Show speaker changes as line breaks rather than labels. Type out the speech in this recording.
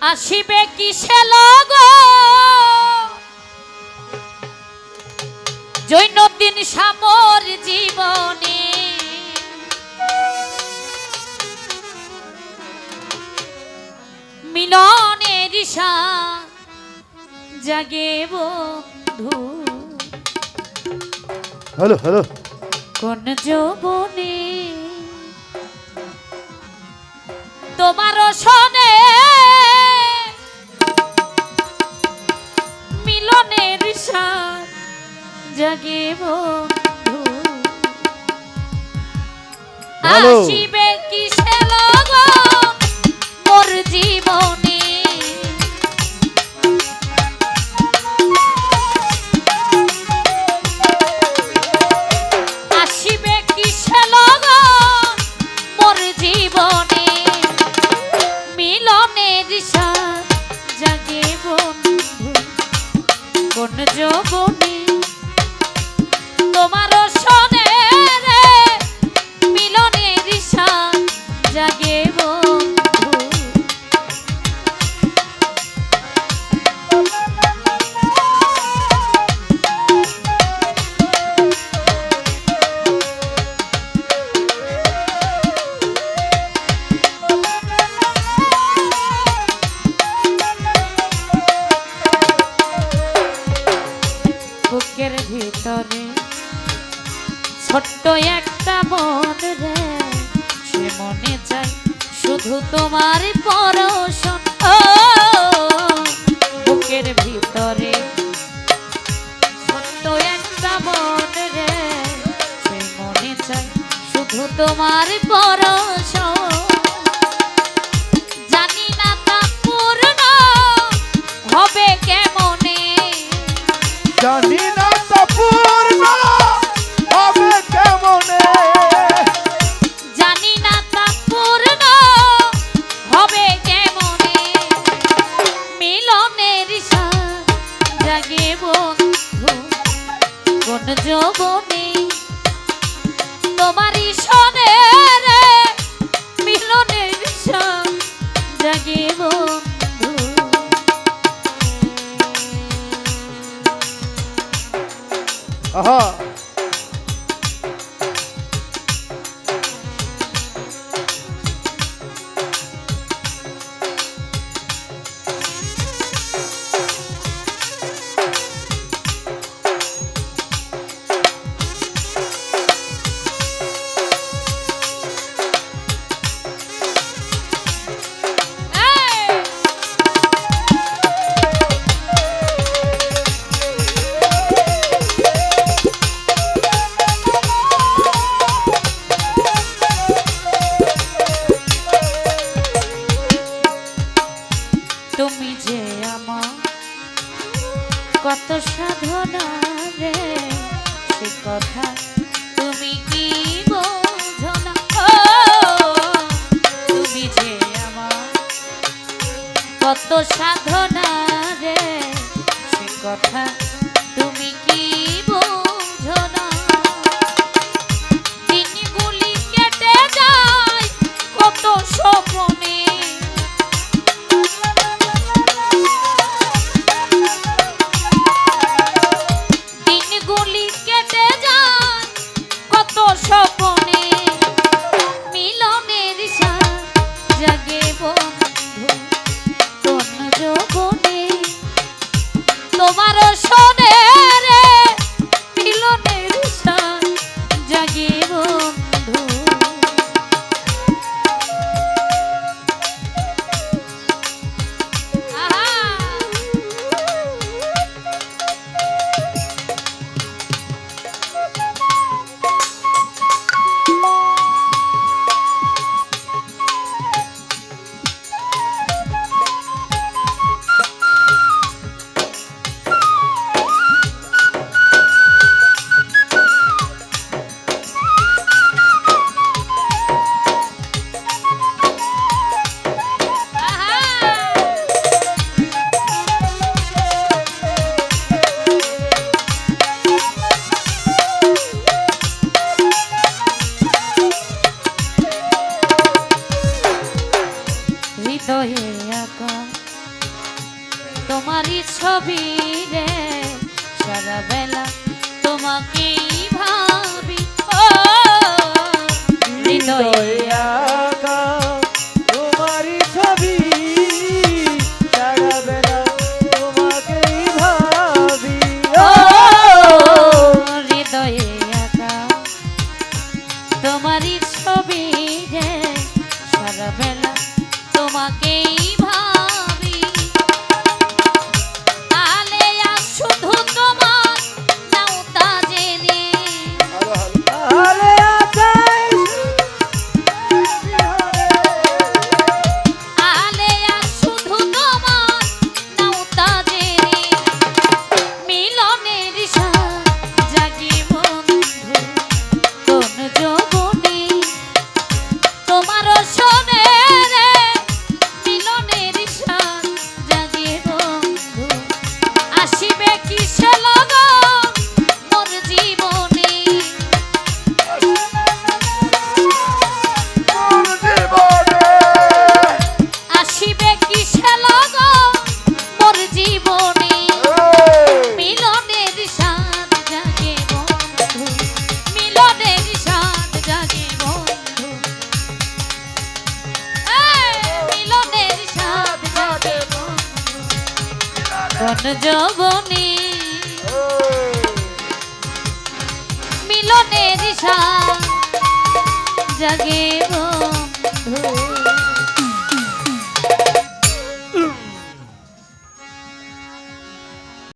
আসিবে কিসে লগ? জৈনদিন সামর জীবনে। মিলনের ঈশা জাগে বন্ধু।
Hello hello.
কোন যৌবনে? তোমার সনে জাগে বন্ধু। আসিবে কিসে লগন মোর জীবনে? আসিবে কিসে লগন মোর জীবনে? মিলনের সার জাগে বন্ধু। কোন যৌবনে ভিতরে ছোট্ট একটা মন রে, সে মনে চাই শুধু তোমার পরশন। বুকের ভিতরে। ছোট্ট একটা মন রে, সে মনে চাই শুধু তোমার পরশন। Aha. স্বপনে মিলনের সার জাগে বন্ধু তোমার শোনে। be যৌবনে। মিলনের জাগে